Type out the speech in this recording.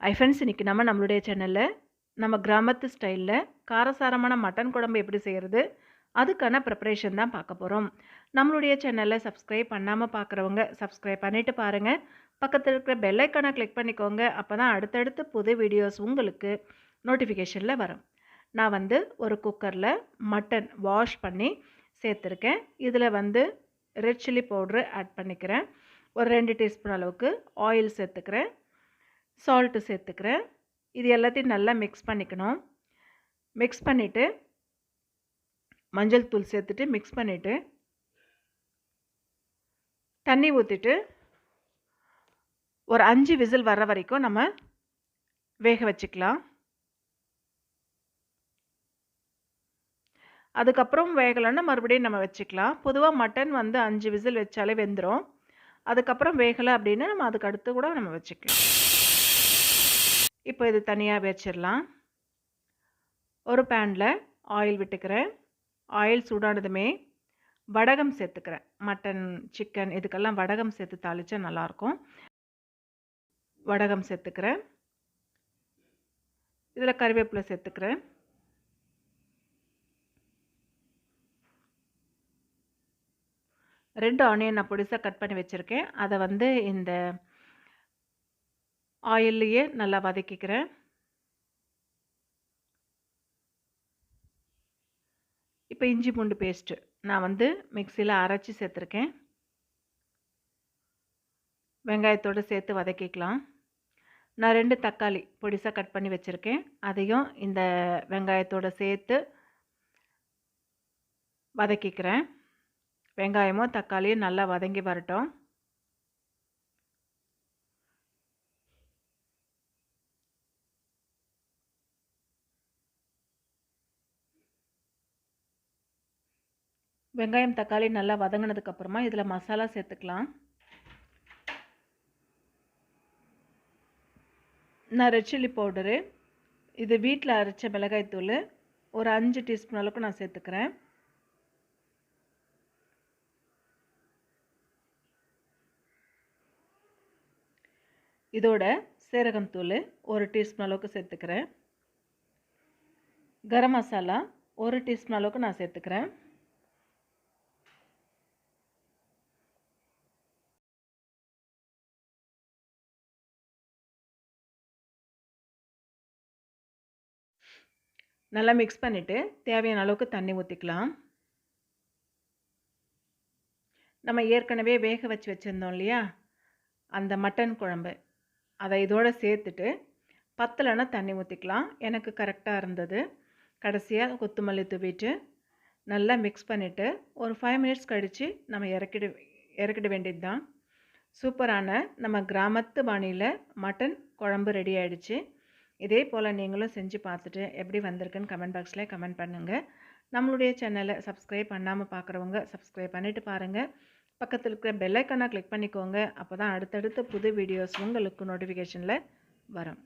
ஐ friends இன்றைக்கி நம்ம நம்மளுடைய சேனலில் நம்ம கிராமத்து ஸ்டைலில் காரசாரமான மட்டன் குழம்பு எப்படி செய்கிறது அதுக்கான ப்ரிப்பரேஷன் தான் பார்க்க போகிறோம் நம்மளுடைய சேனலில் சப்ஸ்கிரைப் பண்ணாமல் பார்க்குறவங்க சப்ஸ்கிரைப் பண்ணிவிட்டு பாருங்கள் பக்கத்தில் இருக்கிற பெல்லைக்கானை கிளிக் பண்ணிக்கோங்க. அப்போ தான் அடுத்தடுத்து புது வீடியோஸ் உங்களுக்கு நோட்டிஃபிகேஷனில் வரும். நான் வந்து ஒரு குக்கரில் மட்டன் வாஷ் பண்ணி சேர்த்துருக்கேன். இதில் வந்து ரெட் சில்லி பவுட்ரு ஆட் பண்ணிக்கிறேன். ஒரு ரெண்டு டீஸ்பூன் அளவுக்கு ஆயில் சேர்த்துக்கிறேன். சால்ட்டு சேர்த்துக்கிறேன். இது எல்லாத்தையும் நல்லா மிக்ஸ் பண்ணிக்கணும். மிக்ஸ் பண்ணிவிட்டு மஞ்சள் தூள் சேர்த்துட்டு மிக்ஸ் பண்ணிவிட்டு தண்ணி ஊற்றிட்டு ஒரு அஞ்சு விசில் வர்ற வரைக்கும் நம்ம வேக வச்சுக்கலாம். அதுக்கப்புறம் வேகலைன்னா மறுபடியும் நம்ம வச்சுக்கலாம். பொதுவாக மட்டன் வந்து அஞ்சு விசில் வச்சாலே வெந்துடும் அதுக்கப்புறம் வேகலை அப்படின்னா நம்ம அதுக்கு அடுத்து கூட நம்ம வச்சுக்கலாம். இப்போ இது தனியாக வச்சிடலாம். ஒரு பேனில் ஆயில் விட்டுக்கிறேன். ஆயில் சூடானதுமே வடகம் சேர்த்துக்கிறேன். மட்டன் சிக்கன் இதுக்கெல்லாம் வடகம் சேர்த்து தாளித்தா நல்லாயிருக்கும். வடகம் சேர்த்துக்கிறேன். இதில் கருவேப்பிலை சேர்த்துக்கிறேன். ரெண்டு ஆனியன் நான் பொடிசாக கட் பண்ணி வச்சுருக்கேன். அதை வந்து இந்த ஆயில்லையே நல்லா வதக்கிக்கிறேன். இப்போ இஞ்சி பூண்டு பேஸ்ட்டு நான் வந்து மிக்சியில் அரைச்சி சேர்த்துருக்கேன். வெங்காயத்தோடு சேர்த்து வதக்கிக்கலாம். நான் ரெண்டு தக்காளி பொடிசாக கட் பண்ணி வச்சுருக்கேன். அதையும் இந்த வெங்காயத்தோடு சேர்த்து வதக்கிக்கிறேன். வெங்காயமும் தக்காளியும் நல்லா வதங்கி வரட்டும். வெங்காயம் தக்காளி நல்லா வதங்கினதுக்கப்புறமா இதில் மசாலா சேர்த்துக்கலாம். நான் ரெட் சில்லி பவுடரு இது வீட்டில் அரைச்ச மிளகாய்த்தூள் ஒரு அஞ்சு டீஸ்பூன் அளவுக்கு நான் சேர்த்துக்கிறேன். இதோட சீரகம் தூள் ஒரு டீஸ்பூன் அளவுக்கு சேர்த்துக்கிறேன். கரம் மசாலா ஒரு டீஸ்பூன் அளவுக்கு நான் சேர்த்துக்கிறேன். நல்லா மிக்ஸ் பண்ணிவிட்டு தேவையான அளவுக்கு தண்ணி ஊற்றிக்கலாம் நம்ம ஏற்கனவே வேக வச்சு வச்சுருந்தோம் இல்லையா? அந்த மட்டன் குழம்பு. அதை இதோடு சேர்த்துட்டு பத்தலைன்னா தண்ணி ஊற்றிக்கலாம் எனக்கு கரெக்டாக இருந்தது. கடைசியாக கொத்தமல்லி தூவிட்டு நல்லா மிக்ஸ் பண்ணிவிட்டு ஒரு ஃபைவ் மினிட்ஸ் கழித்து நம்ம இறக்கிடு இறக்கிட வேண்டியது தான் சூப்பரான நம்ம கிராமத்து பாணியில் மட்டன் குழம்பு ரெடி ஆகிடுச்சு இதே போல் நீங்களும் செஞ்சு பார்த்துட்டு எப்படி வந்திருக்குன்னு கமெண்ட் பாக்ஸில் கமெண்ட் பண்ணுங்கள் நம்மளுடைய சேனலை சப்ஸ்கிரைப் பண்ணாமல் பார்க்குறவங்க சப்ஸ்கிரைப் பண்ணிவிட்டு பாருங்கள் பக்கத்தில் இருக்கிற பெல்லைக்கானை கிளிக் பண்ணிக்கோங்க. அப்போ தான் அடுத்தடுத்த புது வீடியோஸ் உங்களுக்கு நோட்டிஃபிகேஷனில் வரும்.